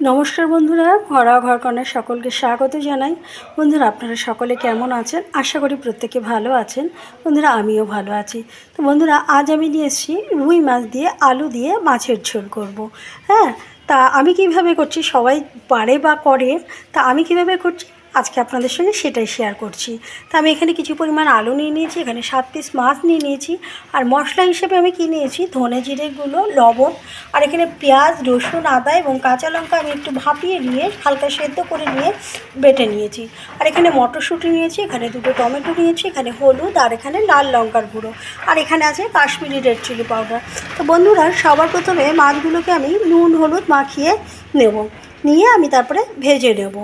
নমস্কার বন্ধুরা ঘরা ঘরকনের সকলকে স্বাগত জানাই। বন্ধুরা, আপনারা সকলে কেমন আছেন? আশা করি প্রত্যেকে ভালো আছেন। বন্ধুরা, আমিও ভালো আছি। তো বন্ধুরা, আজ আমি নিয়ে এসেছি রুই মাছ দিয়ে আলু দিয়ে মাছের ঝোল করব। হ্যাঁ তা আমি কীভাবে করছি? সবাই পারে বা করে। তা আমি কীভাবে করছি? আজকে আপনাদের সঙ্গে সেটাই শেয়ার করছি। তা আমি এখানে কিছু পরিমাণ আলু নিয়ে নিয়েছি, এখানে সাত পিস মাছ নিয়ে নিয়েছি। আর মশলা হিসেবে আমি কী নিয়েছি? ধনে জিরেগুলো লবণ, আর এখানে পেঁয়াজ, রসুন, আদা এবং কাঁচা লঙ্কা আমি একটু ভাপিয়ে নিয়ে হালকা সেদ্ধ করে নিয়ে বেটে নিয়েছি। আর এখানে মটরশুঁটি নিয়েছি, এখানে দুটো টমেটো নিয়েছি, এখানে হলুদ, আর এখানে লাল লঙ্কার গুঁড়ো। আর এখানে আছে কাশ্মীরি রেড চিলি পাউডার তো বন্ধুরা, সবার প্রথমে মাছগুলোকে আমি নুন, হলুদ মাখিয়ে নেব। নিয়ে আমি তারপরে ভেজে নেব।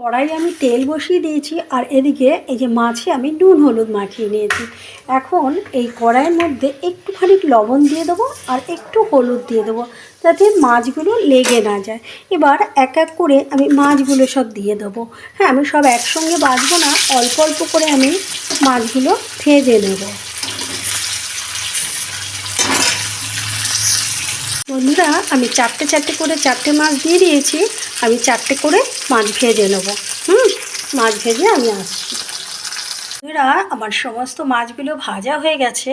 কড়াই আমি তেল বসিয়ে দিয়েছি আর এদিকে এই যে মাছে আমি নুন হলুদ মাখিয়ে নিয়েছি। এখন এই কড়াইয়ের মধ্যে একটুখানি লবণ দিয়ে দেবো আর একটু হলুদ দিয়ে দেবো যাতে মাছগুলো লেগে না যায়। এবার এক এক করে আমি মাছগুলো সব দিয়ে দেবো। হ্যাঁ আমি সব একসঙ্গে বাজবো না, অল্প অল্প করে আমি মাছগুলো ভেজে নেব। বন্ধুরা, আমি চারটে চারটে করে চারটে মাছ দিয়ে দিয়েছি। আমি চারটে করে মাছ ভেজে নেব। হুম, মাছ ভেজে আমি আসছি। বন্ধুরা, আমার সমস্ত মাছগুলো ভাজা হয়ে গেছে।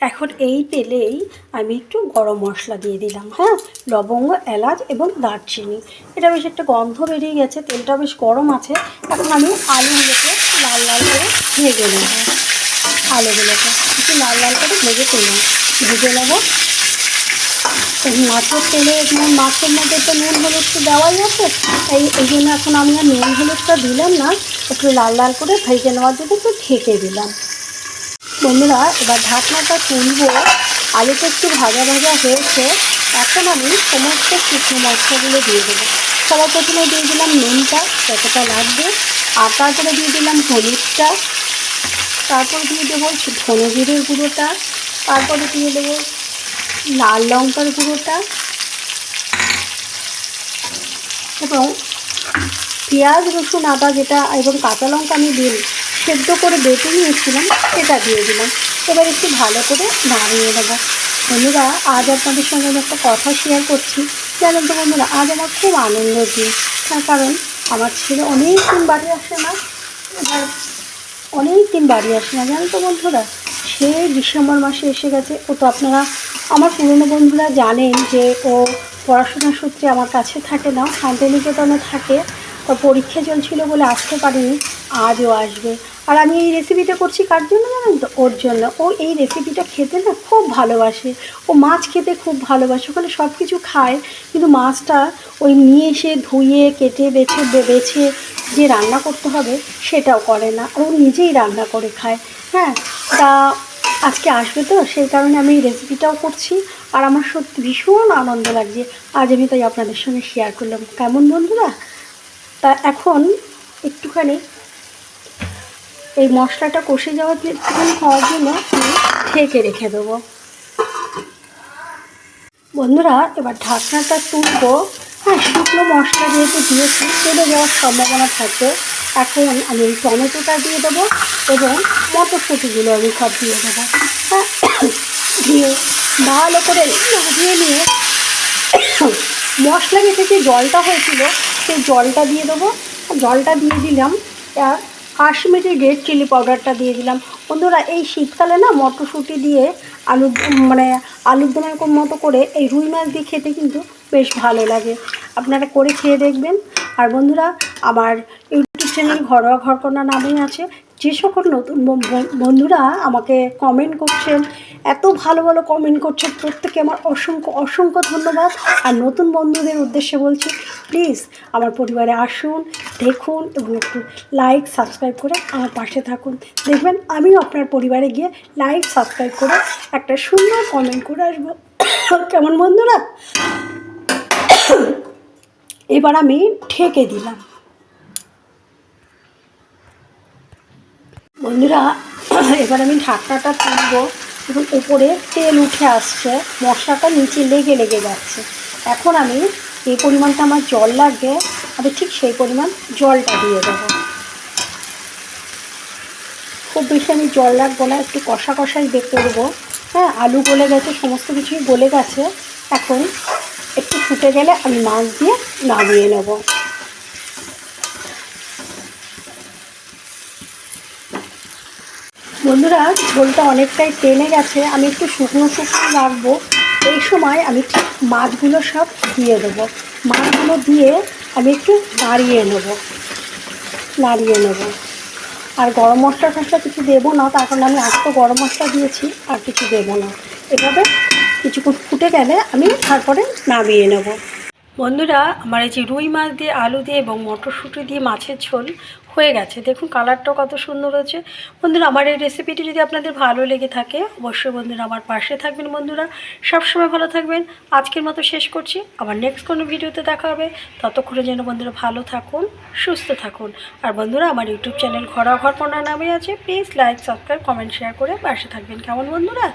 এখন এই তেলেই আমি একটু গরম মশলা দিয়ে দিলাম হ্যাঁ? লবঙ্গ, এলাচ এবং দারচিনি। এটা বেশ একটা গন্ধ বেরিয়ে গেছে, তেলটা বেশ গরম আছে। এখন আমি আলুগুলোকে লাল লাল করে ভেজে নেব। আলুগুলোকে একটু লাল লাল করে ভেজে তুললাম ভেজে নেব মাছের তেলে মাছের মধ্যে তো নুন, হলুদ তো দেওয়াই আছে। এই এই জন্য এখন আমি আর নুন, হলুদটা দিলাম না, একটু লাল লাল করে ভেজে নেওয়ার জন্য একটু ঢেকে দিলাম। বন্ধুরা, এবার ঢাকনাটা তুলবো। আলুটা একটু ভাজা ভাজা হয়েছে, এখন আমি সমস্ত শুকনো মশলাগুলো দিয়ে দেবো। সবার প্রথমে দিয়ে দিলাম নুনটা, যতটা লাগবে। আর তারপরে দিয়ে দিলাম হলুদটা। তারপর দিয়ে দেবো ধনে গুঁড়োটা। তারপরে দিয়ে দেবো লাল লঙ্কার গুঁড়োটা এবং পেঁয়াজ, রসুন, আদা যেটা, এবং কাঁচা লঙ্কা আমি দিই সেদ্ধ করে বেটে নিয়েছিলাম, সেটা দিয়ে দিলাম। এবার একটু ভালো করে নাড়িয়ে দেবো বন্ধুরা, আজ আপনাদের সঙ্গে আমি একটা কথা শেয়ার করছি। জানেন তো বন্ধুরা, আজ আমার খুব আনন্দের দিন। তার কারণ, আমার ছেলে অনেক দিন বাড়ি আসে না, এবার অনেক দিন বাড়ি আসে না। জানেন তো বন্ধুরা, সে ডিসেম্বর মাসে এসে গেছে। ও তো আপনারা আমার পুরনো বন্ধুরা জানেন যে ও পড়াশোনার সূত্রে আমার কাছে থাকে না শান্তিনিকেতনে থাকে। তো পরীক্ষা চলছিল বলে আসতে পারিনি, আজও আসবে। আর আমি এই রেসিপিটা করছি কার জন্য জানেন তো? ওর জন্য। ও এই রেসিপিটা খেতে না খুব ভালোবাসে। ও মাছ খেতে খুব ভালোবাসে, ওখানে সব কিছু খায়, কিন্তু মাছটা ওই নিয়ে এসে ধুয়ে, কেটে, বেছে বেছে যে রান্না করতে হবে সেটাও করে না। ও নিজেই রান্না করে খায়। হ্যাঁ তা আজকে আসবে তো, সেই কারণে আমি রেসিপিটাও করছি আর আমার সত্যি ভীষণ আনন্দ লাগছে। আজ আমি তাই আপনাদের সঙ্গে শেয়ার করলাম। কেমন বন্ধুরা? তা এখন একটুখানি এই মশলাটা কষে যাওয়ার একটুখানি হওয়ার জন্য ঢেকে রেখে দেবো। বন্ধুরা, এবার ঢাকনাটা তুলবো। হ্যাঁ শুকনো মশলা যেহেতু দিয়েছি চলে যাওয়ার সম্ভাবনা থাকে এখন আমি এই টমেটোটা দিয়ে দেবো এবং মটরশুঁটিগুলো আমি সব দিয়ে দেবো। দিয়ে ভালো করে নাড়িয়ে নিয়ে মশলা বেটে যে জলটা হয়েছিল, সেই জলটা দিয়ে দেবো। জলটা দিয়ে দিলাম। আর কাশ্মীরি রেড চিলি পাউডারটা দিয়ে দিলাম। বন্ধুরা, এই শীতকালে না মটরশুঁটি দিয়ে আলু মানে আলুর দমের মতো করে এই রুই মাছ দিয়ে খেতে কিন্তু বেশ ভালো লাগে। আপনারা করে খেয়ে দেখবেন। আর বন্ধুরা, আমার চ্যানেল ঘরোয়া ঘরকন্যা নামেই আছে। যে সকল নতুন বন্ধুরা আমাকে কমেন্ট করছেন, এত ভালো ভালো কমেন্ট করছেন প্রত্যেকে আমার অসংখ্য অসংখ্য ধন্যবাদ। আর নতুন বন্ধুদের উদ্দেশ্যে বলছি প্লিজ আমার পরিবারে আসুন, দেখুন এবং একটু লাইক সাবস্ক্রাইব করে আমার পাশে থাকুন। দেখবেন আমিও আপনার পরিবারে গিয়ে লাইক সাবস্ক্রাইব করে একটা সুন্দর কমেন্ট করে আসব। কেমন বন্ধুরা? এবার আমি ঠেকে দিলাম। বন্ধুরা, এবার আমি ঢাকনাটা তুলবো এবং উপরে তেল উঠে আসছে, মশলাটা নিচে লেগে লেগে যাচ্ছে। এখন আমি এই পরিমাণটা আমার জল লাগবে, আমি ঠিক সেই পরিমাণ জলটা দিয়ে দেবো। খুব বেশি আমি জল লাগবো না, একটু কষা কষাই বের করব। হ্যাঁ আলু গলে গেছে, সমস্ত কিছুই গলে গেছে। এখন একটু ফুটে গেলে আমি মাছ দিয়ে নামিয়ে নেব। বন্ধুরা, ঝোলটা অনেকটাই টেনে গেছে। আমি একটু শুকনো শুকনো রাখব। এই সময় আমি ঠিক মাছগুলো সব দিয়ে দেবো। মাছগুলো দিয়ে আমি একটু নাড়িয়ে নেব। নাড়িয়ে নেব। আর গরম মশলা টশলা কিছু দেবো না, তার কারণে আমি আস্ত গরম মশলা দিয়েছি, আর কিছু দেবো না। এভাবে কিছুক্ষণ ফুটে গেলে আমি তারপরে নামিয়ে নেব। বন্ধুরা, আমার এই যে রুই মাছ দিয়ে আলু দিয়ে এবং মটরশুঁটি দিয়ে মাছের ঝোল হয়ে গেছে। দেখুন কালারটাও কত সুন্দর হয়েছে। বন্ধুরা, আমার এই রেসিপিটি যদি আপনাদের ভালো লেগে থাকে, অবশ্যই বন্ধুরা আমার পাশে থাকবেন বন্ধুরা। সবসময় ভালো থাকবেন। আজকের মতো শেষ করছি। আবার নেক্সট কোনো ভিডিওতে দেখা হবে। ততক্ষণে যেন বন্ধুরা ভালো থাকুন, সুস্থ থাকুন। আর বন্ধুরা, আমার ইউটিউব চ্যানেল ঘরোয়া ঘর নামে আছে। Please like subscribe comment share করে পাশে থাকবেন। কেমন বন্ধুরা?